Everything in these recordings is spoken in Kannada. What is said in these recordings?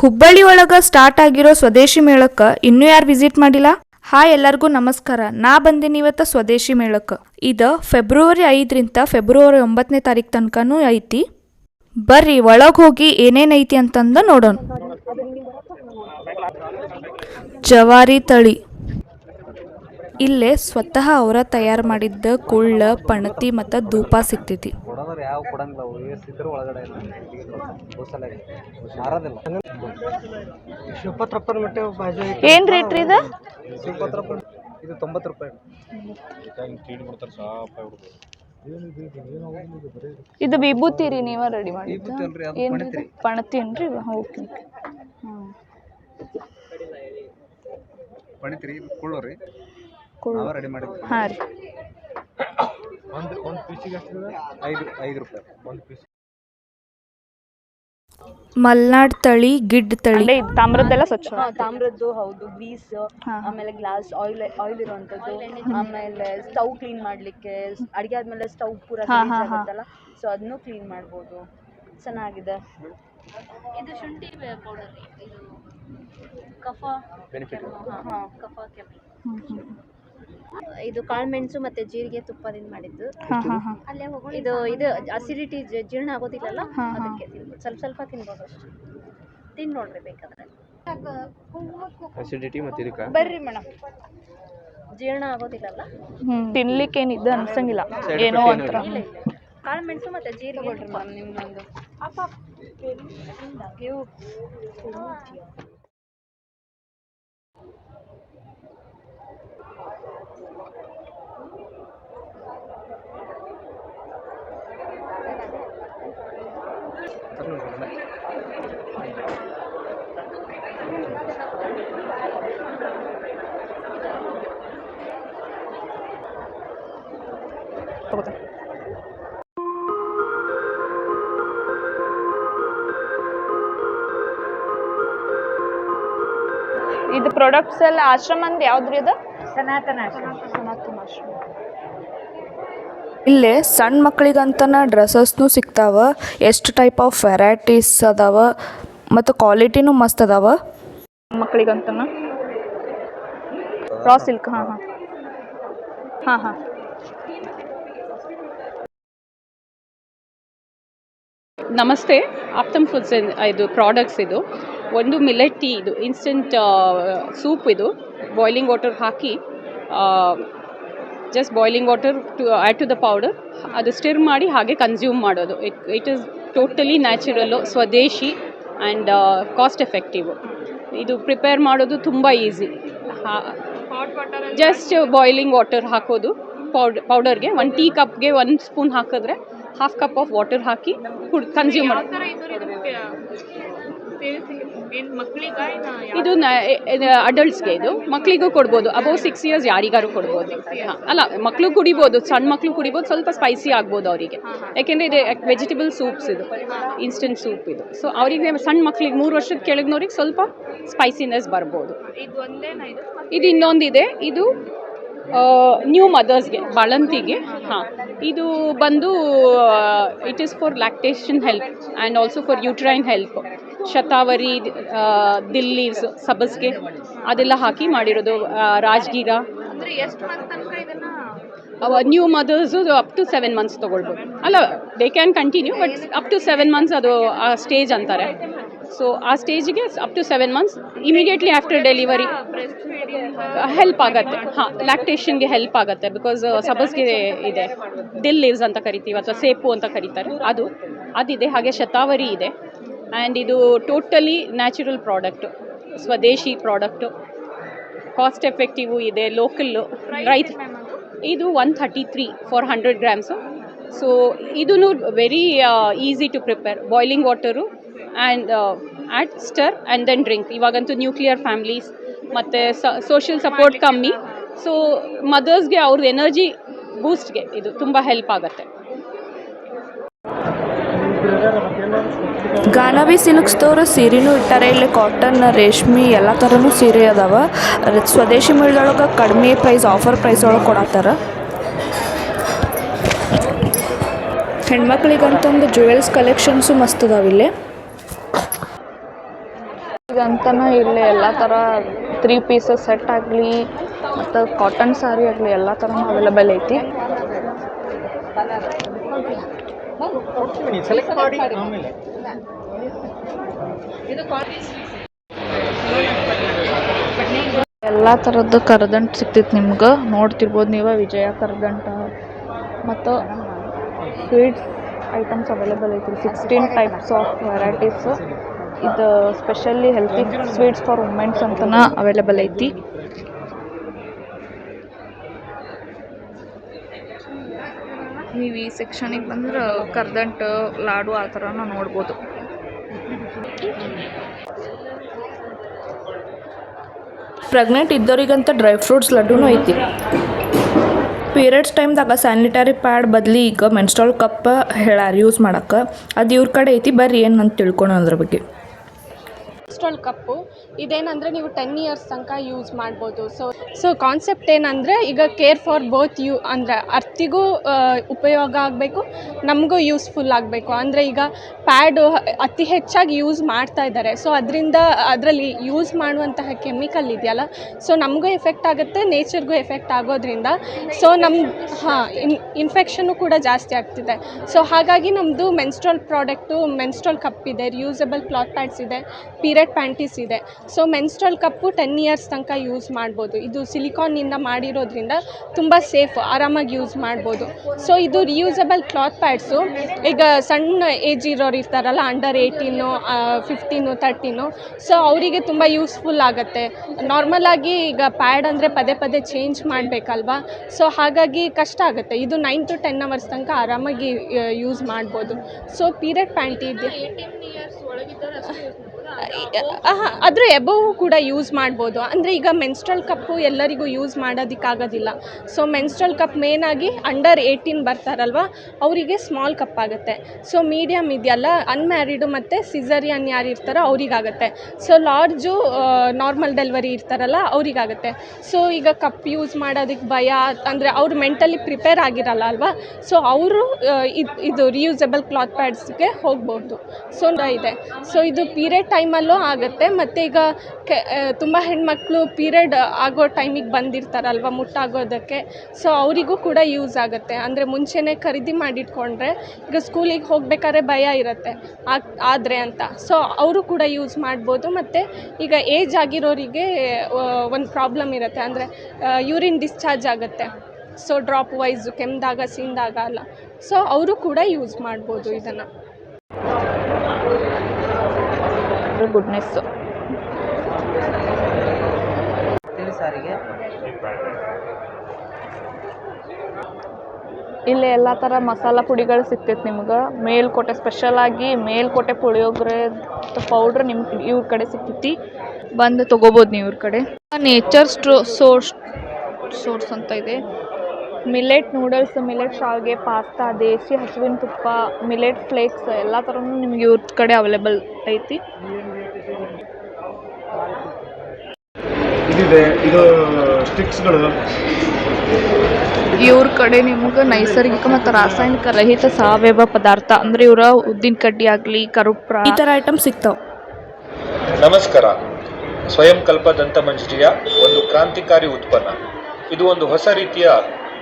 ಹುಬ್ಬಳ್ಳಿ ಒಳಗ ಸ್ಟಾರ್ಟ್ ಆಗಿರೋ ಸ್ವದೇಶಿ ಮೇಳಕ್ಕ ಇನ್ನೂ ಯಾರು ವಿಸಿಟ್ ಮಾಡಿಲ್ಲ? ಹಾಯ್ ಎಲ್ಲರಿಗೂ ನಮಸ್ಕಾರ. ನಾ ಬಂದಿನಿ ಇವತ್ತು ಸ್ವದೇಶಿ ಮೇಳಕ್ಕೆ. ಇದು ಫೆಬ್ರವರಿ ಐದರಿಂದ ಫೆಬ್ರವರಿ ಒಂಬತ್ತನೇ ತಾರೀಕು ತನಕನೂ ಐತಿ. ಬರ್ರಿ, ಒಳಗೆ ಹೋಗಿ ಏನೇನೈತಿ ಅಂತಂದು ನೋಡೋಣ. ಜವಾರಿ ತಳಿ. ಇಲ್ಲೇ ಸ್ವತಃ ಅವರ ತಯಾರು ಮಾಡಿದ್ದ ಕುಳ್ಳ ಪಣತಿ ಮತ್ತು ಧೂಪ ಸಿಗ್ತೈತಿ. ಯಾವ ಕೊಡಂಗಿಲ್ಲ. ಅವು ಎಷ್ಟಿದ್ರು ಒಳಗಡೆ ಕೂಸಲ ಮಾರೋದಿಲ್ಲ. ಶಿವಪತ್ರಪ್ಪನ ಮಟ್ಟ ಬಾಜು ಏನ್ ರೇಟ್ ರೀ ಇದು? ಶಿವಪತ್ರಪ್ಪನ ಇದು ತೊಂಬತ್ತು ರೂಪಾಯಿ. ಇದು ವಿಭೂತಿ ರೀ ನೀವ ರೆಡಿ ಮಾಡಿ ಪಣತಿ ಏನ್ರಿ ಪಣತಿ ರೀ. ಪಣತಿ ಓಕೆ ಕುಳ್ಳು ರೀ. ಕುಳ್ಳು. ನಾವೇ ರೆಡಿ ಮಾಡಿದ್ವಿ ಹಾಂ ರೀ. ಒಂದು ಒಂದು ಪೀಸಿಗೆ ಎಷ್ಟು ಐದು ಐದು ರೂಪಾಯಿ. ಒಂದು ಪೀಸ್ ಮಲ್ನಾಡ್ ತಳಿ ಗಿಡ್ ತಳಿ. ತಾಮ್ರದ್ದೆಲ್ಲ ಸ್ವಚ್ಛ. ಹಾ, ತಾಮ್ರದ್ದು ಹೌದು ಗ್ರೀಸ್ ಆಮೇಲೆ ಗ್ಲಾಸ್ ಆಯಿಲ್ ಆಯಿಲ್ ಇರುವಂತದ್ದು ಆಮೇಲೆ ಸ್ಟವ್ ಕ್ಲೀನ್ ಮಾಡ್ಲಿಕ್ಕೆ ಅಡಿಗೆ ಆದ್ಮೇಲೆ ಸ್ಟವ್ ಪೂರ ಹಾ, ಹಾ, ಹಾ. ಆಗುತ್ತಲ್ಲ ಸೊ ಅದನ್ನು ಕ್ಲೀನ್ ಮಾಡ್ಬೋದು. ಚೆನ್ನಾಗಿದೆ. ಇದು ಶುಂಠಿ ಪೌಡರ್ ಇದು ಕಫ ಬೆನಿಫಿಟ್ ಹಾ, ಕಫ ಕೆಮ್ಮು. ಇದು ಕಾಳುಮೆಣಸು ಮತ್ತೆ ಜೀರಿಗೆ ತುಪ್ಪದಿಂದ ಮಾಡಿದ್ದು. ಹಾಂ ಅಲ್ಲೇ ಹಾಂ ಇದು ಇದು ಅಸಿಡಿಟಿ ಜೀರ್ಣ ಆಗೋದಿಲ್ಲಲ್ಲ? ಹಾ, ಹಾ. ಅದಕ್ಕೆ ತಿನ್ಬೋದು ಸ್ವಲ್ಪ ಸ್ವಲ್ಪ ತಿನ್ಬೋದು ಅಷ್ಟೇ. ತಿನ್ ನೋಡ್ರಿ ಬೇಕಾದ್ರೆ. ಅಸಿಡಿಟಿ ಮತ್ತು ಇದಕ್ಕೆ ಬರ್ರಿ ಮೇಡಮ್ ಜೀರ್ಣ ಆಗೋದಿಲ್ಲಲ್ಲ? ತಿನ್ಲಿಕ್ಕೆ ಏನಿದ್ದು ಅನ್ಸಂಗಿಲ್ಲ. Side ಏನೋ effect ಒಂಥರ. ಏನೂ ಕಾಳು ಮೆಣಸು ಮತ್ತೆ ಜೀರಿಗೆ ತುಪ್ಪ. ನಿಮ್ಮೊಂದು ಇವು ಪ್ರಾಡಕ್ಟ್ಸ್ ಎಲ್ಲ ಆಶ್ರಮ ಅಂದ್ ಯಾವ್ದ್ರಿ ಇದು ಸನಾತನ ಸನಾತನ ಆಶ್ರಮ. ಇಲ್ಲೇ ಸಣ್ಣ ಮಕ್ಕಳಿಗಂತನ ಡ್ರೆಸ್ಸಸ್ನು ಸಿಗ್ತಾವ ಎಷ್ಟು ಟೈಪ್ ಆಫ್ ವೆರೈಟೀಸ್ ಅದಾವ ಮತ್ತು ಕ್ವಾಲಿಟಿನೂ ಮಸ್ತ್ ಅದಾವ? ಮಕ್ಕಳಿಗಂತನ ರಾ ಸಿಲ್ಕ್ ಹಾಂ ಹಾಂ. ಹಾಂ ಹಾಂ. ನಮಸ್ತೆ ಆಪ್ತಮ್ ಫುಡ್ಸ್ ಇದು ಪ್ರಾಡಕ್ಟ್ಸ್ ಇದು. ಒಂದು ಮಿಲೆಟ್ ಟೀ ಇದು ಇನ್ಸ್ಟೆಂಟ್ ಸೂಪ್ ಇದು boiling water hockey just boiling water to add to the powder ಅದು ಸ್ಟಿರ್ ಮಾಡಿ ಹಾಗೆ ಕನ್ಸ್ಯೂಮ್ ಮಾಡೋದು. It it is totally natural swadeshi and cost effective ಇದು ಪ್ರಿಪೇರ್ ಮಾಡೋದು ತುಂಬ ಈಸಿ ಜಸ್ಟ್ ಬಾಯ್ಲಿಂಗ್ ವಾಟರ್ ಹಾಕೋದು ಪೌಡ್ ಪೌಡರ್ಗೆ ಒಂದು ಟೀ ಕಪ್ಗೆ ಒಂದು ಸ್ಪೂನ್ ಹಾಕಿದ್ರೆ ಹಾಫ್ ಕಪ್ ಆಫ್ ವಾಟರ್ ಹಾಕಿ ಕುಡ್ ಕನ್ಸ್ಯೂಮ್ ಮಾಡೋದು. ಇದು ಅಡಲ್ಟ್ಸ್ಗೆ ಇದು ಮಕ್ಕಳಿಗೂ ಕೊಡ್ಬೋದು. ಅಬೌವ್ ಸಿಕ್ಸ್ ಇಯರ್ಸ್ ಯಾರಿಗಾರು ಕೊಡ್ಬೋದು. ಹಾಂ ಅಲ್ಲ ಮಕ್ಕಳು ಕುಡಿಬೋದು. ಸಣ್ಣ ಮಕ್ಕಳು ಕುಡಿಬೋದು. ಸ್ವಲ್ಪ ಸ್ಪೈಸಿ ಆಗ್ಬೋದು ಅವರಿಗೆ. ಯಾಕೆಂದರೆ ಇದು ವೆಜಿಟೇಬಲ್ ಸೂಪ್ಸ್ ಇದು. ಇನ್ಸ್ಟೆಂಟ್ ಸೂಪ್ ಇದು. ಸೊ ಅವರಿಗೆ ಸಣ್ಣ ಮಕ್ಕಳಿಗೆ ಮೂರು ವರ್ಷದ ಕೆಳಗಿನವ್ರಿಗೆ ಸ್ವಲ್ಪ ಸ್ಪೈಸಿನೆಸ್ ಬರ್ಬೋದು. ಇದು ಇನ್ನೊಂದಿದೆ. ಇದು ನ್ಯೂ ಮದರ್ಸ್ಗೆ ಬಾಳಂತಿಗೆ. ಹಾಂ ಇದು ಬಂದು it is for lactation help and also for uterine help Shatavari dill leaves ಸಬಸ್ಗೆ ಅದೆಲ್ಲ ಹಾಕಿ ಮಾಡಿರೋದು ರಾಜಗೀರ. ರಾಜ್ಗೀರ new mothers up to seven months ತೊಗೊಳ್ಬೋದು. ಅಲ್ಲ they can continue but up to seven months ಅದು ಆ ಸ್ಟೇಜ್ ಅಂತಾರೆ. ಸೊ ಆ ಸ್ಟೇಜಿಗೆ up to seven months immediately after delivery help ಆಗುತ್ತೆ. ಹಾಂ ಲ್ಯಾಕ್ಟೇಷನ್ಗೆ ಹೆಲ್ಪ್ ಆಗುತ್ತೆ ಬಿಕಾಸ್ ಸಬಸ್ಗೆ ಇದೆ. ದಿಲ್ ಲೀವ್ಸ್ ಅಂತ ಕರಿತೀವಿ ಅಥವಾ ಸೇಪು ಅಂತ ಕರೀತಾರೆ. ಅದು ಅದಿದೆ ಹಾಗೆ ಶತಾವರಿ ಇದೆ. ಆ್ಯಂಡ್ ಇದು totally natural product swadeshi product cost effective ಇದೆ ಲೋಕಲ್ಲು ರೈತ ಇದು one thirty three four hundred grams so ಇದೂ very easy to prepare boiling water and add stir and then drink ಇವಾಗಂತೂ ನ್ಯೂಕ್ಲಿಯರ್ ಫ್ಯಾಮ್ಲೀಸ್ ಮತ್ತು ಸೋಷಿಯಲ್ ಸಪೋರ್ಟ್ ಕಮ್ಮಿ. ಸೊ ಮದರ್ಸ್ಗೆ ಅವ್ರದ್ದು ಎನರ್ಜಿ ಬೂಸ್ಟ್ಗೆ ಇದು ತುಂಬ ಹೆಲ್ಪ್ ಆಗುತ್ತೆ. ಗಾನವಿ ಸಿಲ್ಕ್ಸ್ದವ್ರು ಸೀರೆನೂ ಇಟ್ಟಾರೆ. ಇಲ್ಲಿ ಕಾಟನ್ ರೇಷ್ಮೆ, ಎಲ್ಲ ಥರನೂ ಸೀರೆ ಅದಾವ. ಅದ್ ಸ್ವದೇಶಿ ಮೇಳದೊಳಗೆ ಕಡಿಮೆ ಪ್ರೈಸ್ ಆಫರ್ ಪ್ರೈಸ್ ಒಳಗೆ ಕೊಡತ್ತಾರ. ಹೆಣ್ಮಕ್ಳಿಗಂತಂದು ಜುವೆಲ್ಸ್ ಕಲೆಕ್ಷನ್ಸು ಮಸ್ತ್ ಅದಾವ ಇಲ್ಲಿ. ಅಂತನೂ ಇಲ್ಲಿ ಎಲ್ಲ ಥರ ತ್ರೀ ಪೀಸಸ್ ಸೆಟ್ ಆಗಲಿ, ಮತ್ತು ಕಾಟನ್ ಸಾರಿ ಆಗಲಿ, ಎಲ್ಲ ಥರನೂ ಅವೈಲೇಬಲ್ ಐತಿ. ಸೆಲೆಕ್ಟ್ ಮಾಡಿ ಆಮೇಲೆ. ಎಲ್ಲ ಥರದ್ದು ಕರದಂಟು ಸಿಕ್ತಿತ್ತು ನಿಮ್ಗೆ. ನೋಡ್ತಿರ್ಬೋದು ನೀವು ವಿಜಯ ಕರದಂಟ. ಮತ್ತು ಸ್ವೀಟ್ಸ್ ಐಟಮ್ಸ್ ಅವೈಲೇಬಲ್ ಐತಿ. ಸಿಕ್ಸ್ಟೀನ್ ಟೈಪ್ಸ್ ಆಫ್ ವೆರೈಟೀಸ್ ಇದು specially healthy sweets for womens ಅಂತನ ಅವೈಲೇಬಲ್ ಐತಿ. ನೀವು ಈ ಸೆಕ್ಷನಿಗೆ ಬಂದ್ರೆ ಕರ್ದಂಟು ಲಾಡು ಆ ಥರನ ನೋಡ್ಬೋದು. ಪ್ರೆಗ್ನೆಂಟ್ ಇದ್ದವ್ರಿಗಂತ ಡ್ರೈ ಫ್ರೂಟ್ಸ್ ಲಡ್ಡುನೂ ಐತಿ. ಪೀರಿಯಡ್ಸ್ ಟೈಮ್ದಾಗ ಸ್ಯಾನಿಟರಿ ಪ್ಯಾಡ್ ಬದಲಿ ಈಗ ಮೆನ್ಸ್ಟ್ರಾಲ್ ಕಪ್ ಹೇಳಾರ ಯೂಸ್ ಮಾಡಕ್ಕೆ ಅದು ಇವ್ರ ಕಡೆ ಐತಿ, ಬರ್ರಿ ಏನು ಅಂತ ತಿಳ್ಕೊಳೋ ಅದ್ರ ಬಗ್ಗೆ. Stroll cup. ಇದೇನಂದರೆ ನೀವು ಟೆನ್ ಇಯರ್ಸ್ ತನಕ ಯೂಸ್ ಮಾಡ್ಬೋದು. ಸೊ ಸೊ ಕಾನ್ಸೆಪ್ಟ್ ಏನಂದರೆ ಈಗ ಕೇರ್ ಫಾರ್ ಬೋತ್ ಯು ಅಂದರೆ ಅರ್ತಿಗೂ ಉಪಯೋಗ ಆಗಬೇಕು, ನಮಗೂ ಯೂಸ್ಫುಲ್ ಆಗಬೇಕು. ಅಂದರೆ ಈಗ ಪ್ಯಾಡು ಅತಿ ಹೆಚ್ಚಾಗಿ ಯೂಸ್ ಮಾಡ್ತಾ ಇದ್ದಾರೆ. ಸೊ ಅದರಿಂದ ಅದರಲ್ಲಿ ಯೂಸ್ ಮಾಡುವಂತಹ ಕೆಮಿಕಲ್ ಇದೆಯಲ್ಲ ಸೊ ನಮಗೂ ಎಫೆಕ್ಟ್ ಆಗುತ್ತೆ ನೇಚರ್ಗೂ ಎಫೆಕ್ಟ್ ಆಗೋದ್ರಿಂದ. ಸೊ ನಮ್ಮ ಹಾಂ, ಇನ್ ಇನ್ಫೆಕ್ಷನ್ನು ಕೂಡ ಜಾಸ್ತಿ ಆಗ್ತಿದೆ. ಸೊ ಹಾಗಾಗಿ ನಮ್ಮದು ಮೆನ್ಸ್ಟ್ರಲ್ ಪ್ರಾಡಕ್ಟು ಮೆನ್ಸ್ಟ್ರಲ್ ಕಪ್ ಇದೆ ರಿಯೂಸಬಲ್ ಕ್ಲಾತ್ ಪ್ಯಾಡ್ಸ್ ಇದೆ ಪೀರಿಯಡ್ ಪ್ಯಾಂಟೀಸ್ ಇದೆ. So menstrual cup ten years ತನಕ ಯೂಸ್ ಮಾಡ್ಬೋದು. ಇದು ಸಿಲಿಕಾನ್ನಿಂದ ಮಾಡಿರೋದ್ರಿಂದ ತುಂಬ ಸೇಫ್ ಆರಾಮಾಗಿ ಯೂಸ್ ಮಾಡ್ಬೋದು. ಸೊ ಇದು ರಿಯೂಸಬಲ್ ಕ್ಲಾತ್ ಪ್ಯಾಡ್ಸು ಈಗ ಸಣ್ಣ ಏಜ್ ಇರೋರು ಇರ್ತಾರಲ್ಲ under eighteen fifteen thirteen so ಅವರಿಗೆ ತುಂಬ ಯೂಸ್ಫುಲ್ ಆಗುತ್ತೆ. ನಾರ್ಮಲ್ ಆಗಿ ಈಗ ಪ್ಯಾಡ್ ಅಂದರೆ ಪದೇ ಪದೇ ಚೇಂಜ್ ಮಾಡಬೇಕಲ್ವಾ? ಸೊ ಹಾಗಾಗಿ ಕಷ್ಟ ಆಗುತ್ತೆ. ಇದು ನೈನ್ ಟು ಟೆನ್ ಅವರ್ಸ್ ತನಕ ಆರಾಮಾಗಿ ಯೂಸ್ ಮಾಡ್ಬೋದು. ಸೊ ಪೀರಿಯಡ್ ಪ್ಯಾಂಟಿ ಇದೆ. ಅದ್ರ ಎಬೋವ್ ಕೂಡ ಯೂಸ್ ಮಾಡ್ಬೋದು. ಅಂದರೆ ಈಗ ಮೆನ್ಸ್ಟ್ರಲ್ ಕಪ್ಪು ಎಲ್ಲರಿಗೂ ಯೂಸ್ ಮಾಡೋದಕ್ಕಾಗೋದಿಲ್ಲ. ಸೊ ಮೆನ್ಸ್ಟ್ರಲ್ ಕಪ್ ಮೇನಾಗಿ ಅಂಡರ್ ಏಯ್ಟೀನ್ ಬರ್ತಾರಲ್ವ, ಅವರಿಗೆ ಸ್ಮಾಲ್ ಕಪ್ ಆಗುತ್ತೆ. ಸೊ ಮೀಡಿಯಮ್ ಇದೆಯಲ್ಲ ಅನ್ಮ್ಯಾರಿಡು ಮತ್ತು ಸಿಸರಿಯನ್ ಯಾರು ಇರ್ತಾರೋ ಅವರಿಗಾಗುತ್ತೆ. ಸೊ ಲಾರ್ಜು ನಾರ್ಮಲ್ ಡೆಲಿವರಿ ಇರ್ತಾರಲ್ಲ, ಅವರಿಗಾಗುತ್ತೆ. ಸೊ ಈಗ ಕಪ್ ಯೂಸ್ ಮಾಡೋದಕ್ಕೆ ಭಯ, ಅಂದರೆ ಅವ್ರು ಮೆಂಟಲಿ ಪ್ರಿಪೇರ್ ಆಗಿರಲ್ಲ ಅಲ್ವಾ? ಸೊ ಅವರು ಇದು ರಿಯೂಸಬಲ್ ಕ್ಲಾತ್ ಪ್ಯಾಡ್ಸ್ಗೆ ಹೋಗ್ಬೋದು. ಸೊ ಇದೆ. ಸೊ ಇದು ಪೀರಿಯಡ್ ಟೈಮಲ್ಲೂ ಆಗುತ್ತೆ. ಮತ್ತು ಈಗ ಕೆ ತುಂಬ ಹೆಣ್ಮಕ್ಳು ಪೀರಿಯಡ್ ಆಗೋ ಟೈಮಿಗೆ ಬಂದಿರ್ತಾರಲ್ವ ಮುಟ್ಟಾಗೋದಕ್ಕೆ. ಸೊ ಅವರಿಗೂ ಕೂಡ ಯೂಸ್ ಆಗುತ್ತೆ. ಅಂದರೆ ಮುಂಚೆನೇ ಖರೀದಿ ಮಾಡಿಟ್ಕೊಂಡ್ರೆ ಈಗ ಸ್ಕೂಲಿಗೆ ಹೋಗ್ಬೇಕಾದ್ರೆ ಭಯ ಇರುತ್ತೆ. ಆದರೆ ಅಂತ. ಸೊ ಅವರು ಕೂಡ ಯೂಸ್ ಮಾಡ್ಬೋದು. ಮತ್ತು ಈಗ ಏಜ್ ಆಗಿರೋರಿಗೆ ಒಂದು ಪ್ರಾಬ್ಲಮ್ ಇರುತ್ತೆ. ಅಂದರೆ ಯೂರಿನ್ ಡಿಸ್ಚಾರ್ಜ್ ಆಗುತ್ತೆ. ಸೊ ಡ್ರಾಪ್ ವೈಸು ಕೆಮ್ಮಿದಾಗ ಸೀಂದಾಗ, ಅಲ್ಲ. ಸೊ ಅವರು ಕೂಡ ಯೂಸ್ ಮಾಡ್ಬೋದು ಇದನ್ನು. ಗುಡ್ನೆಸ್ಸು ಗುಡ್ನೆಸ್ ಸಾರಿಗೆ. ಇಲ್ಲಿ ಎಲ್ಲ ತರ ಮಸಾಲ ಪುಡಿಗಳು ಸಿಗ್ತೈತೆ ನಿಮ್ಗೆ. ಮೇಲ್ಕೋಟೆ ಸ್ಪೆಷಲಾಗಿ ಮೇಲ್ಕೋಟೆ ಪುಳಿಯೋಗರೆ ಪೌಡ್ರ್ ನಿಮ್ ಇವ್ರ ಕಡೆ ಸಿಗ್ತೈತಿ. ಬಂದು ತೊಗೋಬೋದು ನೀವು ಇವ್ರ ಕಡೆ. ನೇಚರ್ ಸ್ಟ್ರೋ ಸೋರ್ಸ್ ಸೋರ್ಸ್ ಅಂತ ಇದೆ. ಮಿಲೆಟ್ ನೂಡಲ್ಸ್ ಮಿಲೆಟ್ ಶಾವಿಗೆ ಪಾಸ್ತಾ ದೇಸಿ ಹಸುವಿನ ತುಪ್ಪ ಮಿಲೆಟ್ ಫ್ಲೇಕ್ಸ್ ಎಲ್ಲ ಥರನೂ ನಿಮ್ಗೆ ಇವ್ರ ಕಡೆ ಅವೈಲೇಬಲ್ ಐತಿ. ಇದಿದೆ ಇದು ಸ್ಟಿಕ್ಸ್ಗಳು. ಇವ್ರ ಕಡೆ ನಿಮ್ಗೆ ನೈಸರ್ಗಿಕ ಮತ್ತು ರಾಸಾಯನಿಕ ರಹಿತ ಸಾವಯವ ಪದಾರ್ಥ ಅಂದ್ರೆ ಇವರ ಉದ್ದಿನ ಕಡ್ಡಿ ಆಗಲಿ ಕರುಪ್ರ ಈ ಥರ ಐಟಮ್ ಸಿಗ್ತಾವೆ. ನಮಸ್ಕಾರ. ಸ್ವಯಂ ಕಲ್ಪ ದಂತಮಂಜರಿಯ ಒಂದು ಕ್ರಾಂತಿಕಾರಿ ಉತ್ಪನ್ನ. ಇದು ಒಂದು ಹೊಸ ರೀತಿಯ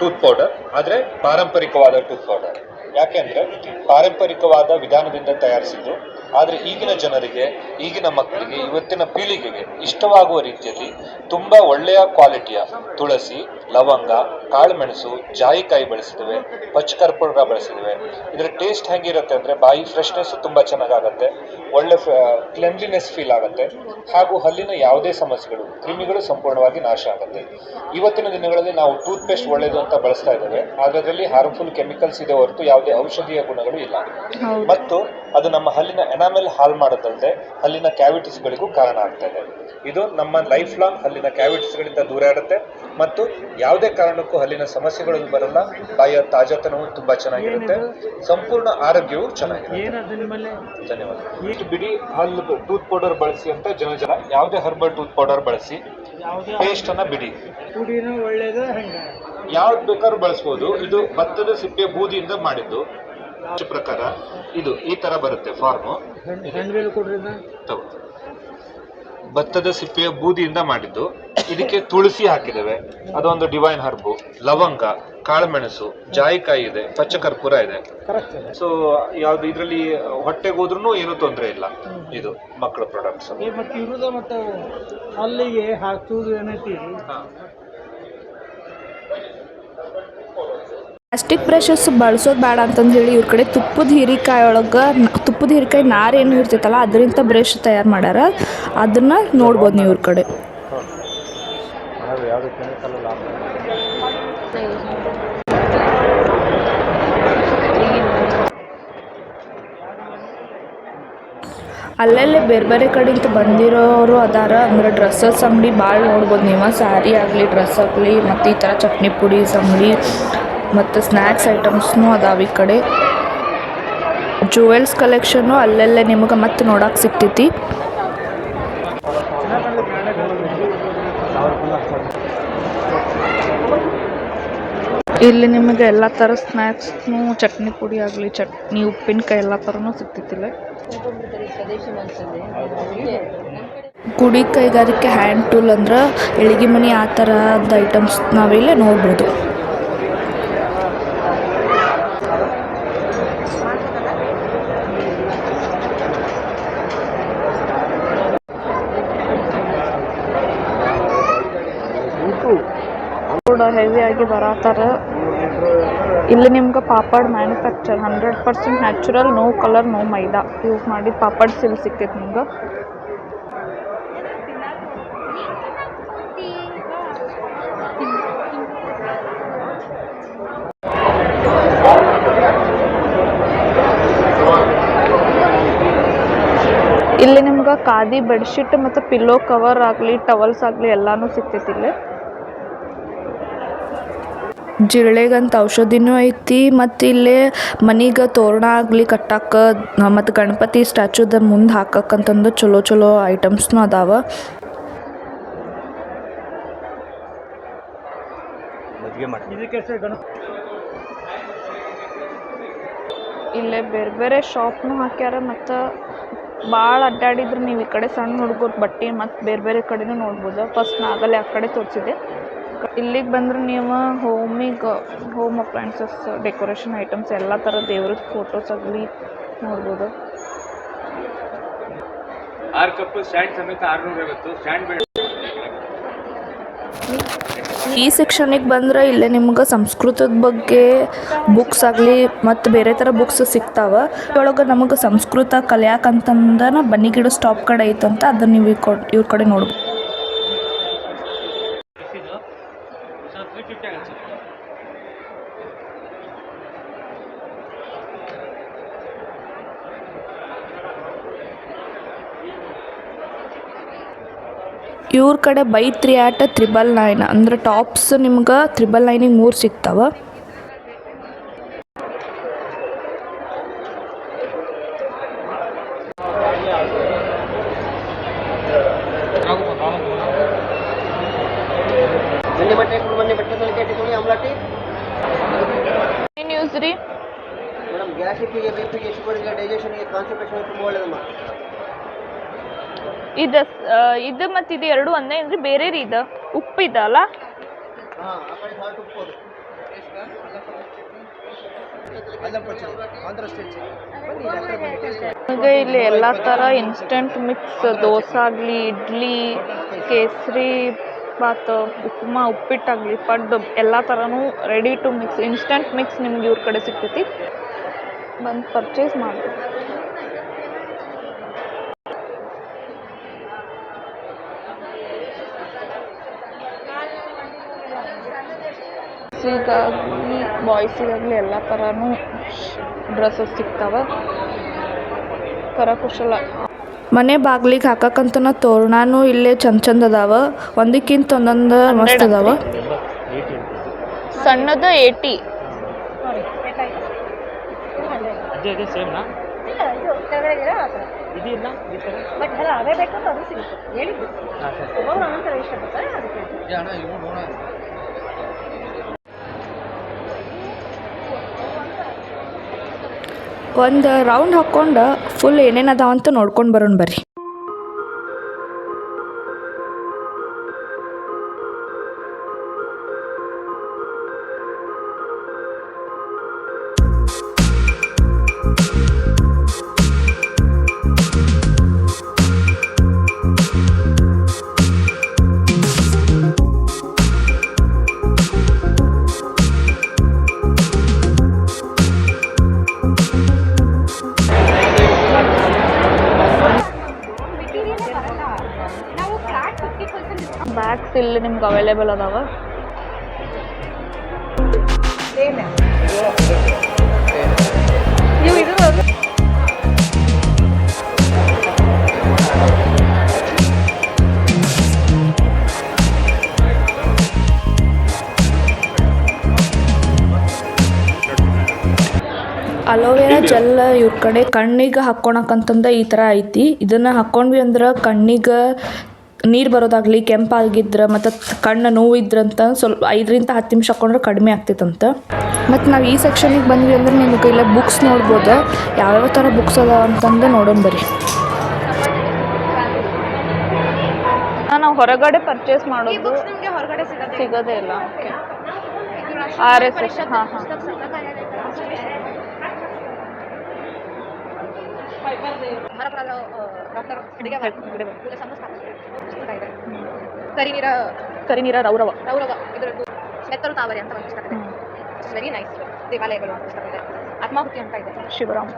ಟೂತ್ ಪೌಡರ್ ಆದರೆ ಪಾರಂಪರಿಕವಾದ ಟೂತ್ ಪೌಡರ್ ಯಾಕೆಂದ್ರೆ ಪಾರಂಪರಿಕವಾದ ವಿಧಾನದಿಂದ ತಯಾರಿಸಿದ್ದು, ಆದರೆ ಈಗಿನ ಜನರಿಗೆ, ಈಗಿನ ಮಕ್ಕಳಿಗೆ, ಇವತ್ತಿನ ಪೀಳಿಗೆಗೆ ಇಷ್ಟವಾಗುವ ರೀತಿಯಲ್ಲಿ ತುಂಬ ಒಳ್ಳೆಯ ಕ್ವಾಲಿಟಿಯ ತುಳಸಿ, ಲವಂಗ, ಕಾಳುಮೆಣಸು, ಜಾಯಿಕಾಯಿ ಬಳಸಿದ್ದೇವೆ ಪಚ್ಚಕರ್ಪೂರ ಬಳಸಿದ್ದೇವೆ. ಇದರ ಟೇಸ್ಟ್ ಹೆಂಗಿರುತ್ತೆ ಅಂದರೆ ಬಾಯಿ ಫ್ರೆಶ್ನೆಸ್ ತುಂಬ ಚೆನ್ನಾಗಾಗತ್ತೆ, ಒಳ್ಳೆ ಕ್ಲೆನ್ಲಿನೆಸ್ ಫೀಲ್ ಆಗುತ್ತೆ, ಹಾಗೂ ಹಲ್ಲಿನ ಯಾವುದೇ ಸಮಸ್ಯೆಗಳು, ಕ್ರಿಮಿಗಳು ಸಂಪೂರ್ಣವಾಗಿ ನಾಶ ಆಗುತ್ತೆ. ಇವತ್ತಿನ ದಿನಗಳಲ್ಲಿ ನಾವು ಟೂತ್ ಪೇಸ್ಟ್ ಒಳ್ಳೆಯದು ಅಂತ ಬಳಸ್ತಾ ಇದ್ದೇವೆ ಅದರಲ್ಲಿ ಹಾರ್ಮ್ಫುಲ್ ಕೆಮಿಕಲ್ಸ್ ಇದೆ ಹೊರತು ಯಾವುದೇ ಔಷಧೀಯ ಗುಣಗಳು ಇಲ್ಲ. ಮತ್ತು ಅದು ನಮ್ಮ ಹಲ್ಲಿನ ಎನಾಮೆಲ್ ಹಾಳು ಮಾಡೋದಲ್ಲದೆ ಹಲ್ಲಿನ ಕ್ಯಾವಿಟೀಸ್ಗಳಿಗೂ ಕಾರಣ ಆಗ್ತಾ ಇದೆ ಇದು ನಮ್ಮ ಲೈಫ್ ಲಾಂಗ್ ಹಲ್ಲಿನ ಕ್ಯಾವಿಟೀಸ್ಗಳಿಂದ ದೂರ ಇರುತ್ತೆ ಮತ್ತು ಯಾವುದೇ ಕಾರಣಕ್ಕೂ ಹಲ್ಲಿನ ಸಮಸ್ಯೆಗಳು ಬರಲ್ಲ. ಬಾಯಿಯ ತಾಜಾತನವು ತುಂಬಾ ಚೆನ್ನಾಗಿರುತ್ತೆ. ಸಂಪೂರ್ಣ ಆರೋಗ್ಯವು ಚೆನ್ನಾಗಿರುತ್ತೆ. ಧನ್ಯವಾದ. ಈಟ್ ಬಿಡಿ ಹಲ್ಲು ಟೂತ್ ಪೌಡರ್ ಬಳಸಿ ಅಂತ ಜನ ಜನ ಯಾವುದೇ ಹರ್ಬಲ್ ಟೂತ್ ಪೌಡರ್ ಬಳಸಿ ಪೇಸ್ಟ್ ಅನ್ನ ಬಿಡಿ. ಒಳ್ಳೇದು ಹೆಂಗೆ. ಯಾವ್ದು ಬೇಕಾದ್ರೂ ಬಳಸ್ಬೋದು. ಇದು ಭತ್ತದ ಸಿಪ್ಪೆ ಬೂದಿಯಿಂದ ಮಾಡಿದ್ದು. ಪ್ರಕಾರ ಇದು ಈ ತರ ಬರುತ್ತೆ ಫಾರ್ಮು. ಭತ್ತದ ಸಿಪ್ಪೆಯ ಬೂದಿಯಿಂದ ಮಾಡಿದ್ದು. ಇದಕ್ಕೆ ತುಳಸಿ ಹಾಕಿದ್ದೇವೆ. ಅದೊಂದು ಡಿವೈನ್ ಹರ್ಬು ಲವಂಗ ಕಾಳುಮೆಣಸು ಜಾಯಿಕಾಯಿ ಇದೆ ಪಚ್ಚ ಕರ್ಪೂರ ಇದೆ ಸೊ ಯಾವ್ದು ಇದ್ರಲ್ಲಿ ಹೊಟ್ಟೆಗೆ ಹೋದ್ರೂ ಏನೂ ತೊಂದರೆ ಇಲ್ಲ. ಇದು ಮಕ್ಕಳ ಪ್ರಾಡಕ್ಟ್ಸ್ ಅಲ್ಲಿಗೆ ಪ್ಲಾಸ್ಟಿಕ್ ಬ್ರಷಸ್ ಬಳಸೋದು ಬೇಡ ಅಂತಂದು ಹೇಳಿ ಇವ್ರ ಕಡೆ ತುಪ್ಪದ ಹೀರಿಕಾಯಿ ಒಳಗೆ ತುಪ್ಪದ ಹೀರಿಕಾಯಿ ನಾರು ಏನು ಇರ್ತೈತಲ್ಲ ಅದರಿಂದ ಬ್ರಷ್ ತಯಾರು ಮಾಡ್ಯಾರ. ಅದನ್ನು ನೋಡ್ಬೋದು ನೀವು ಇವ್ರ ಕಡೆ. ಅಲ್ಲಲ್ಲೇ ಬೇರೆ ಬೇರೆ ಕಡೆಯಿಂದ ಬಂದಿರೋರು ಅದಾರ. ಅಂದ್ರೆ ಡ್ರೆಸ್ಸಸ್ ಅಂಗಡಿ ಭಾಳ ನೋಡ್ಬೋದು ನೀವು. ಸ್ಯಾರಿ ಆಗಲಿ, ಡ್ರೆಸ್ ಆಗಲಿ, ಮತ್ತು ಈ ಥರ ಚಟ್ನಿ ಪುಡಿ ಅಂಗಡಿ ಮತ್ತು ಸ್ನ್ಯಾಕ್ಸ್ ಐಟಮ್ಸ್ನೂ ಅದಾವ ಈ ಕಡೆ. ಜುವೆಲ್ಸ್ ಕಲೆಕ್ಷನ್ನು ಅಲ್ಲೆಲ್ಲೇ ನಿಮಗೆ ಮತ್ತೆ ನೋಡಕ್ಕೆ ಸಿಗ್ತೈತಿ. ಇಲ್ಲಿ ನಿಮಗೆ ಎಲ್ಲ ಥರ ಸ್ನ್ಯಾಕ್ಸ್ನು ಚಟ್ನಿ ಪುಡಿ ಆಗಲಿ, ಚಟ್ನಿ, ಉಪ್ಪಿನಕಾಯಿ ಎಲ್ಲ ಥರನೂ ಸಿಕ್ತಿತಿಲ್ಲ ಗುಡಿ ಕೈಗಾರಿಕೆ ಹ್ಯಾಂಡ್ ಟೂಲ್ ಅಂದ್ರೆ ಎಳಿಗೆ ಮನಿ ಆ ಥರದ ಐಟಮ್ಸ್ ನಾವಿಲ್ಲೇ ನೋಡ್ಬೋದು. ಹೆವಿ ಆಗಿ ಬರತ್ತಾರ. ಇಲ್ಲಿ ನಿಮ್ಗೆ papad manufacture hundred percent natural no colour no maida. Use ಮಾಡಿ ಪಾಪಡ್ ಸಿಲ್ ಸಿಗ್ತೈತೆ ನಿಮ್ಗೆ. ಇಲ್ಲಿ ನಿಮ್ಗೆ ಖಾದಿ ಬೆಡ್ಶೀಟ್ ಮತ್ತು ಪಿಲ್ಲೋ ಕವರ್ ಆಗಲಿ ಟವಲ್ಸ್ ಆಗಲಿ ಎಲ್ಲಾನು ಸಿಗ್ತೈತಿ ಇಲ್ಲಿ. ಜಿರಳೆಗಂತ ಔಷಧಿನೂ ಐತಿ ಮತ್ತು ಇಲ್ಲಿ ಮನಿಗೆ ತೋರಣ ಆಗಲಿ ಕಟ್ಟಕ್ಕೆ ಮತ್ತು ಗಣಪತಿ ಸ್ಟ್ಯಾಚುದ ಮುಂದೆ ಹಾಕಕ್ಕಂತಂದು ಚಲೋ ಚಲೋ ಐಟಮ್ಸ್ನೂ ಅದಾವ. ಇಲ್ಲೇ ಬೇರೆ ಬೇರೆ ಶಾಪ್ನು ಹಾಕ್ಯಾರ ಮತ್ತು ಭಾಳ ಅಡ್ಡಾಡಿದ್ರೆ ನೀವು ಈ ಕಡೆ ಸಣ್ಣ ಹುಡುಗರು ಬಟ್ಟೆ ಮತ್ತು ಬೇರೆ ಬೇರೆ ಕಡೆನೂ ನೋಡ್ಬೋದು. ಫಸ್ಟ್ ನಾಗಲ್ಲೇ ಆ ಕಡೆ ತೋರಿಸಿದೆ ಇಲ್ಲಿಗೆ ಬಂದ್ರೆ ನೀವು ಹೋಮಿಗೆ ಹೋಮ್ ಅಪ್ಲೈನ್ಸಸ್ ಡೆಕೋರೇಷನ್ ಐಟಮ್ಸ್ ಎಲ್ಲ ಥರ ದೇವ್ರದ್ದು ಫೋಟೋಸ್ ಆಗಲಿ ನೋಡ್ಬೋದು. ಆರು ಕಪ್ ಸ್ಟ್ಯಾಂಡ್ ಸಮೇತ ಆರುನೂರ ಐವತ್ತು ಸ್ಟ್ಯಾಂಡ್ ಬೇಡ ಈ ಸೆಕ್ಷನಿಗೆ ಬಂದ್ರೆ ಇಲ್ಲೇ ನಿಮ್ಗೆ ಸಂಸ್ಕೃತದ ಬಗ್ಗೆ ಬುಕ್ಸ್ ಆಗಲಿ ಮತ್ತು ಬೇರೆ ಥರ ಬುಕ್ಸ್ ಸಿಗ್ತಾವೆ. ಒಳಗೆ ನಮಗೆ ಸಂಸ್ಕೃತ ಕಲಿಯಾಕಂತಂದ್ರೆ ಬನ್ನಿ ಗಿಡ ಸ್ಟಾಪ್ ಕಡೆ ಐತಂತ ಅದನ್ನ ನೀವು ಇವ್ರ ಕಡೆ ನೋಡ್ಬೋದು ಸರ್ ತ್ರೀ ಫಿಫ್ಟಿ ಆಗುತ್ತೆ ಸರ್ ಇವ್ರ ಕಡೆ buy three at triple nine ಅಂದ್ರೆ ಟಾಪ್ಸ್ ನಿಮ್ಗೆ ತ್ರಿಬಲ್ ನೈನಿಗೆ ಮೂರು ಸಿಗ್ತಾವೆ. ಆಮ್ಲಾಟಿ. ನ್ಯೂಸ್ ರೀ? ಮೇಡಮ್ ಗ್ಯಾಸ್ಟ್ರಿಕ್ಕಿಗೆ ಬಿ ಪಿಗೆ ಶುಗರ್ಗೆ ಡೈಜೆಷನ್ಗೆ ಕಾನ್ಸಂಟ್ರೇಷನ್ ತುಂಬ ಒಳ್ಳೇದಮ್ಮ ಇದು ಇದು ಮತ್ತು ಇದು ಎರಡು ಒಂದೇ ಏನ್ರಿ? ಬೇರೆ ರೀ ಇದು. ಉಪ್ಪು ಇದಲ್ಲ ಹಾಂ ಆ ಕಡೆ ಉಪ್ಪು ಅದು. ಅಲ್ಲ. ನಮಗೆ ಇಲ್ಲಿ ಎಲ್ಲ ಥರ ಇನ್ಸ್ಟಂಟ್ ಮಿಕ್ಸ್ ದೋಸೆ ಆಗಲಿ ಇಡ್ಲಿ ಕೇಸರಿ ಬಾತ್ ಉಪ್ಮಾ ಉಪ್ಪಿಟ್ಟಾಗಲಿ ಪಡ್ಡು ಎಲ್ಲ ಥರನೂ ready to mix instant mix ನಿಮ್ಗೆ ಇವ್ರ ಕಡೆ ಸಿಗ್ತೈತಿ. ಬಂದು ಪರ್ಚೇಸ್ ಮಾಡಿ ಸಿಗಾಗಲಿ ಬಾಯ್ಸಿಗಾಗಲಿ ಎಲ್ಲ ಥರನೂ ಡ್ರೆಸ್ಸಸ್ ಸಿಗ್ತಾವೆ. ಕರಕುಶಲ. ಮನೆ ಬಾಗ್ಲಿಗೆ ಹಾಕಕ್ಕಂತನ ತೋರಣನೂ ಇಲ್ಲೇ ಚಂದ ಚಂದ ಅದಾವ. ಒಂದಕ್ಕಿಂತ ಒಂದೊಂದು ಮಸ್ತ್ ಅದಾವ. ಸಣ್ಣದು ಏಟಿ ಅದೇ ಅದೇ ಸೇಮ್ನಾ ಇಲ್ಲ ಇದು ಕೆಳಗಡೆ ಇದೆ ಆ ಥರ ಇದು ಇಲ್ಲ ಈ ಥರ ಬಟ್ ಅಲ್ಲ ಅವೇ ಬೇಕಂತ ಅದು ಸಿಗುತ್ತೆ ಹೇಳಿದ್ದು ಹಾಂ ಸರ್ ಒಬ್ಬೊಬ್ರು ಒಂದೊಂದು ಥರ ಇಷ್ಟಪಡ್ತಾರೆ ಅದಕ್ಕೆ ಅಣ್ಣ ಇವು ನೋಡ ಒಂದು ರೌಂಡ್ ಹಾಕ್ಕೊಂಡು ಫುಲ್ ಏನೇನು ಅದಾವ ಅಂತ ನೋಡ್ಕೊಂಡು ಬರೋಣ ಬರ್ರಿ. ಇಲ್ಲಿ ನಿಮ್ಗೆ ಅವೈಲೇಬಲ್ ಅದಾವ. ಅಲೋವೆರಾ ಜೆಲ್ ಇವ್ರ ಕಡೆ ಕಣ್ಣಿಗೆ ಹಾಕ್ಕೊಳಕಂತಂದ ಈ ಥರ ಐತಿ. ಇದನ್ನು ಹಾಕ್ಕೊಂಡ್ವಿ ಅಂದ್ರೆ ಕಣ್ಣಿಗೆ ನೀರು ಬರೋದಾಗಲಿ ಕೆಂಪಾಗಿದ್ರೆ ಮತ್ತು ಕಣ್ಣು ನೋವಿದ್ರಂತ ಸ್ವಲ್ಪ ಐದರಿಂದ ಹತ್ತು ನಿಮಿಷ ಹಾಕೊಂಡ್ರೆ ಕಡಿಮೆ ಆಗ್ತೈತಂತ. ಮತ್ತು ನಾವು ಈ ಸೆಕ್ಷನಿಗೆ ಬಂದ್ವಿ ಅಂದ್ರೆ ನಿಮಗೆ ಇಲ್ಲ ಬುಕ್ಸ್ ನೋಡ್ಬೋದು. ಯಾವ್ಯಾವ ಥರ ಬುಕ್ಸ್ ಅದಾವ ಅಂತಂದು ನೋಡೋಣ ಬರ್ರಿ ನಾವು ಹೊರಗಡೆ ಪರ್ಚೇಸ್ ಮಾಡೋದು ನಿಮಗೆ ಹೊರಗಡೆ ಸಿಗೋದು ಸಿಗೋದೇ ಇಲ್ಲ ಓಕೆ ಆರ್ ಎಸ್ ಎಸ್ ಹಾಂ ಹಾಂ. ಡಾಕ್ಟರ್ ಕರಿನೀರ ಕರಿನೀರ ರೌರವ. ರೌರವ. ಇದರದ್ದು ಮೆತ್ತರು ತಾವರೆ ಅಂತ ಒಂದು ಪುಸ್ತಕ ಇಟ್ಸ್ ವೆರಿ ನೈಸ್ ದೇವಾಲಯಗಳು ಅಂತ ಪುಸ್ತಕ ಇದೆ. ಆತ್ಮಾಹುತಿ ಅಂತ ಇದೆ. ಶಿವರಾಮ್.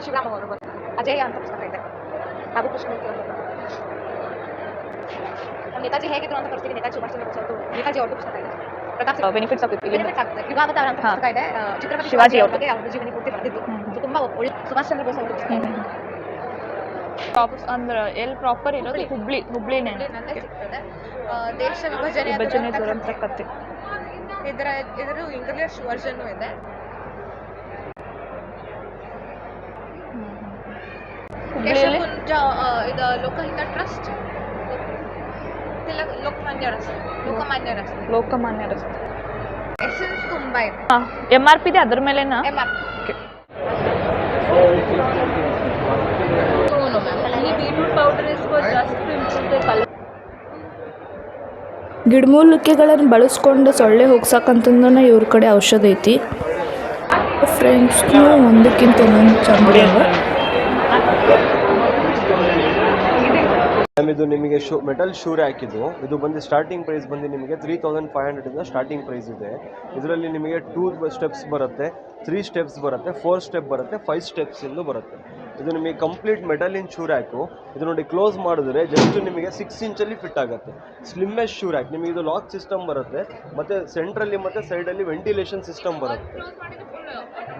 ಶಿವರಾಮ ಅವರು ಅಜಯ ಅಂತ ಪುಸ್ತಕ ಇದೆ. ಹಾಗೂ ಕೃಷ್ಣಮೂರ್ತಿ ಅವರು ನೇತಾಜಿ ಹೇಗಿದ್ರು ಅಂತ ಪರಿಸ್ಥಿತಿ ನೇತಾಜಿ ಸುಭಾಷ್ ಚಂದ್ರ ಬೋಸ್ ನೇತಾಜಿ ಅವ್ರದ್ದು ಪುಸ್ತಕ ಇದೆ. ಬೆನಿಫಿಟ್ಸ್. ಯುಗಾವತಾರ ಅಂತ ಪುಸ್ತಕ ಇದೆ. ಚಿತ್ರಪತಿ ಶಿವಾಜಿ ಅವ್ರ. ಬಗ್ಗೆ ಅವ್ರ ಜೀವನ ಪೂರ್ತಿ ಬರೆದಿದ್ದು ತುಂಬಾ ಒಳ್ಳೆ ಸುಭಾಷ್ ಚಂದ್ರ ಬೋಸ್ ಅವರು ಪುಸ್ತಕ ಇದೆ ಅಂದ್ರೆ ಎಲ್ಲಿ ಪ್ರಾಪರ್ ಇರೋದು ಹುಬ್ಳಿ ಹುಬ್ಳಿನೇ. ಸಿಗ್ತದೆ. ದೇಶ ವಿಭಜನೆ ವಿಭಜನೆ ದುರಂತ ಕತೆ ಇದರ ಇದರ ಇಂಗ್ಲಿಷ್ ವರ್ಷನ್ ಇದೆ. ಹುಬ್ಳಿಯಲ್ಲಿ? ಇದು ಲೋಕಹಿತ ಟ್ರಸ್ಟ್. ಲೋಕಮಾನ್ಯ ರಸ್ತೆ. ಲೋಕಮಾನ್ಯ ರಸ್ತೆ. ಲೋಕಮಾನ್ಯ ರಸ್ತೆ. ಎಸೆನ್ಸ್ ತುಂಬಾ ಇದೆ. ಎಂ ಆರ್ ಪಿ ಇದೆ ಅದ್ರ ಮೇಲೆನಾ? ಎಂ ಆರ್ ಗಿಡಮೂಲಿಕೆಗಳನ್ನು ಬಳಸ್ಕೊಂಡು ಸೊಳ್ಳೆ ಹೋಗ್ಸಕ್ಕಂತಂದ್ರೆ ಇವ್ರ ಕಡೆ ಔಷಧ ಐತಿ. ಫ್ರೆಂಡ್ಸ್ನು ಒಂದಕ್ಕಿಂತ ಒಂದೊಂದು ಚಂದ್ರ ಮ್ಯಾಮ್ ಇದು ನಿಮಗೆ ಶೂ ಮೆಟಲ್ ಶೂರೆ ಹಾಕಿದ್ದು. ಇದು ಇದು ಬಂದು ಸ್ಟಾರ್ಟಿಂಗ್ ಪ್ರೈಸ್ ಬಂದು ನಿಮಗೆ ತ್ರೀ ತೌಸಂಡ್ ಫೈವ್ ಹಂಡ್ರೆಡಿಂದ ಸ್ಟಾರ್ಟಿಂಗ್ ಪ್ರೈಸ್ ಇದೆ. ಇದರಲ್ಲಿ ನಿಮಗೆ ಟೂ ಸ್ಟೆಪ್ಸ್ ಬರುತ್ತೆ ತ್ರೀ ಸ್ಟೆಪ್ಸ್ ಬರುತ್ತೆ ಫೋರ್ ಸ್ಟೆಪ್ ಬರುತ್ತೆ ಫೈವ್ ಸ್ಟೆಪ್ಸ್ ಇಂದು ಬರುತ್ತೆ. ಇದು ನಿಮಗೆ ಕಂಪ್ಲೀಟ್ ಮೆಟಲಿನ್ ಶೂ ರ್ಯಾಕು ಇದು ನೋಡಿ ಕ್ಲೋಸ್ ಮಾಡಿದ್ರೆ ಜಸ್ಟ್ ನಿಮಗೆ ಸಿಕ್ಸ್ ಇಂಚಲ್ಲಿ ಫಿಟ್ ಆಗುತ್ತೆ. ಸ್ಲಿಮ್ಮೆಸ್ಟ್ ಶೂ ರ್ಯಾಕ್ ನಿಮಗೆ ಇದು ಲಾಕ್ ಸಿಸ್ಟಮ್ ಬರುತ್ತೆ. ಮತ್ತು ಸೆಂಟ್ರಲ್ಲಿ ಮತ್ತು ಸೈಡಲ್ಲಿ ವೆಂಟಿಲೇಷನ್ ಸಿಸ್ಟಮ್ ಬರುತ್ತೆ.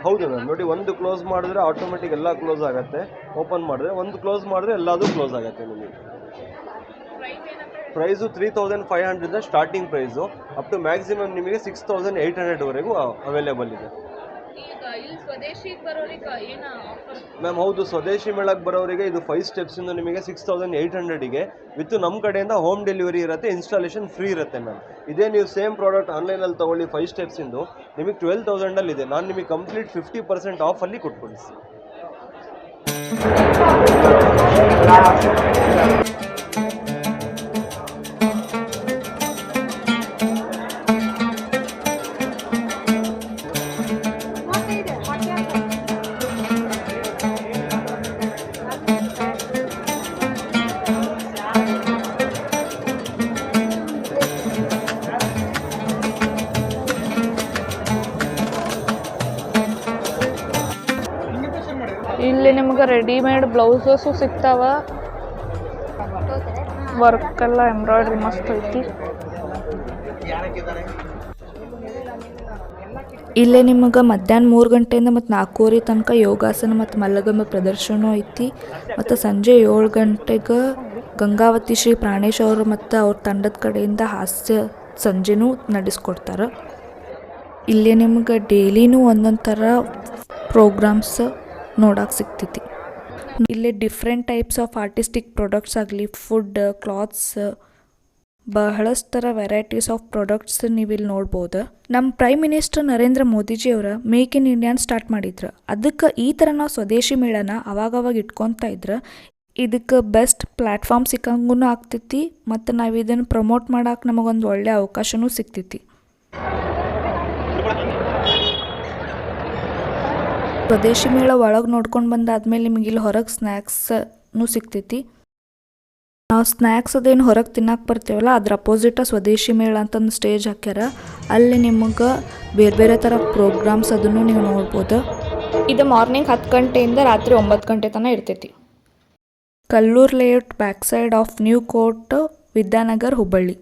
ಹೌದು ಮ್ಯಾಮ್ ನೋಡಿ ಒಂದು ಕ್ಲೋಸ್ ಮಾಡಿದ್ರೆ ಆಟೋಮೆಟಿಕ್ ಎಲ್ಲ ಕ್ಲೋಸ್ ಆಗುತ್ತೆ. ಓಪನ್ ಮಾಡಿದ್ರೆ ಒಂದು ಕ್ಲೋಸ್ ಮಾಡಿದ್ರೆ ಎಲ್ಲದೂ ಕ್ಲೋಸ್ ಆಗುತ್ತೆ ನಿಮಗೆ. Price three thousand five hundred starting price up to maximum ನಿಮಗೆ ಸಿಕ್ಸ್ ತೌಸಂಡ್ ಏಯ್ಟ್ ಹಂಡ್ರೆಡ್ವರೆಗೂ ಅವೈಲೇಬಲ್ ಇದೆ. ಮ್ಯಾಮ್ ಹೌದು, ಸ್ವದೇಶಿ ಮೇಳಕ್ಕೆ ಬರೋರಿಗೆ ಇದು ಫೈವ್ ಸ್ಟೆಪ್ಸಿಂದ ನಿಮಗೆ ಸಿಕ್ಸ್ ತೌಸಂಡ್ ಏಯ್ಟ್ ಹಂಡ್ರೆಡಿಗೆ ವಿತ್ ನಮ್ಮ ಕಡೆಯಿಂದ ಹೋಮ್ ಡೆಲಿವರಿ ಇರುತ್ತೆ ಇನ್ಸ್ಟಾಲೇಷನ್ ಫ್ರೀ ಇರುತ್ತೆ ಮ್ಯಾಮ್ ಇದೇ ನೀವು ಸೇಮ್ ಪ್ರಾಡಕ್ಟ್ ಆನ್ಲೈನಲ್ಲಿ ತೊಗೊಳ್ಳಿ ಫೈವ್ ಸ್ಟೆಪ್ಸಿಂದು ನಿಮಗೆ ಟ್ವೆಲ್ ತೌಸಂಡಲ್ಲಿ ಇದೆ. ನಾನು ನಿಮಗೆ ಕಂಪ್ಲೀಟ್ ಫಿಫ್ಟಿ ಪರ್ಸೆಂಟ್ ಆಫಲ್ಲಿ ಕೊಟ್ಕೊಡಿಸ್ತೀನಿ ಬ್ಲೌಸಸ್ಸು ಸಿಗ್ತಾವ. ವರ್ಕ್ ಎಲ್ಲ ಎಂಬ್ರಾಯ್ಡ್ರಿ ಮಸ್ತ್ ಐತಿ. ಇಲ್ಲೇ ನಿಮಗೆ ಮಧ್ಯಾಹ್ನ ಮೂರು ಗಂಟೆಯಿಂದ ಮತ್ತು ನಾಲ್ಕೂವರೆ ತನಕ ಯೋಗಾಸನ ಮತ್ತು ಮಲ್ಲಗಂಬ ಪ್ರದರ್ಶನ ಐತಿ. ಮತ್ತು ಸಂಜೆ ಏಳು ಗಂಟೆಗೆ ಗಂಗಾವತಿ ಶ್ರೀ ಪ್ರಾಣೇಶ್ ಅವರು ಮತ್ತು ಅವ್ರ ತಂಡದ ಕಡೆಯಿಂದ ಹಾಸ್ಯ ಸಂಜೆನೂ ನಡೆಸ್ಕೊಡ್ತಾರೆ. ಇಲ್ಲೇ ನಿಮ್ಗೆ ಡೈಲಿನೂ ಒಂದೊಂದು ಥರ ಪ್ರೋಗ್ರಾಮ್ಸ್ ನೋಡಕ್ಕೆ ಸಿಗ್ತೈತಿ. ಇಲ್ಲಿ different types of artistic products ಆಗಲಿ ಫುಡ್ ಕ್ಲಾತ್ಸ್ ಬಹಳಷ್ಟು ಥರ ವೆರೈಟೀಸ್ ಆಫ್ ಪ್ರಾಡಕ್ಟ್ಸ್ ನೀವು ಇಲ್ಲಿ ನೋಡ್ಬೋದು. ನಮ್ಮ ಪ್ರೈಮ್ ಮಿನಿಸ್ಟರ್ ನರೇಂದ್ರ ಮೋದಿಜಿಯವರ ಮೇಕ್ ಇನ್ ಇಂಡಿಯಾನ್ ಸ್ಟಾರ್ಟ್ ಮಾಡಿದ್ರು. ಅದಕ್ಕೆ ಈ ಥರ ನಾವು ಸ್ವದೇಶಿ ಮೇಳನ ಅವಾಗವಾಗ ಇಟ್ಕೊತಾ ಇದ್ರೆ. ಇದಕ್ಕೆ ಬೆಸ್ಟ್ ಪ್ಲ್ಯಾಟ್ಫಾರ್ಮ್ ಸಿಕ್ಕಂಗೂ ಆಗ್ತೈತಿ, ಮತ್ತು ನಾವು ಇದನ್ನು ಪ್ರಮೋಟ್ ಮಾಡೋಕೆ ನಮಗೊಂದು ಒಳ್ಳೆಯ ಅವಕಾಶವೂ ಸಿಗ್ತೈತಿ. ಸ್ವದೇಶಿ ಮೇಳ ಒಳಗೆ ನೋಡ್ಕೊಂಡು ಬಂದಾದ್ಮೇಲೆ ನಿಮಗೆ ಇಲ್ಲಿ ಹೊರಗೆ ಸ್ನ್ಯಾಕ್ಸ್ನು ಸಿಗ್ತೈತಿ. ನಾವು ಸ್ನ್ಯಾಕ್ಸ್ ಅದೇನು ಹೊರಗೆ ತಿನ್ನಕ್ಕೆ ಬರ್ತೀವಲ್ಲ ಅದ್ರ ಅಪೋಸಿಟ ಸ್ವದೇಶಿ ಮೇಳ ಅಂತಂದು ಸ್ಟೇಜ್ ಹಾಕ್ಯಾರ. ಅಲ್ಲಿ ನಿಮಗೆ ಬೇರೆ ಬೇರೆ ಥರ ಪ್ರೋಗ್ರಾಮ್ಸ್ ಅದನ್ನು ನೀವು ನೋಡ್ಬೋದು. ಇದು ಮಾರ್ನಿಂಗ್ ಹತ್ತು ಗಂಟೆಯಿಂದ ರಾತ್ರಿ ಒಂಬತ್ತು ಗಂಟೆ ತನಕ ಇರ್ತೈತಿ. Kallur layout back side of new court Vidyanagar Hubballi.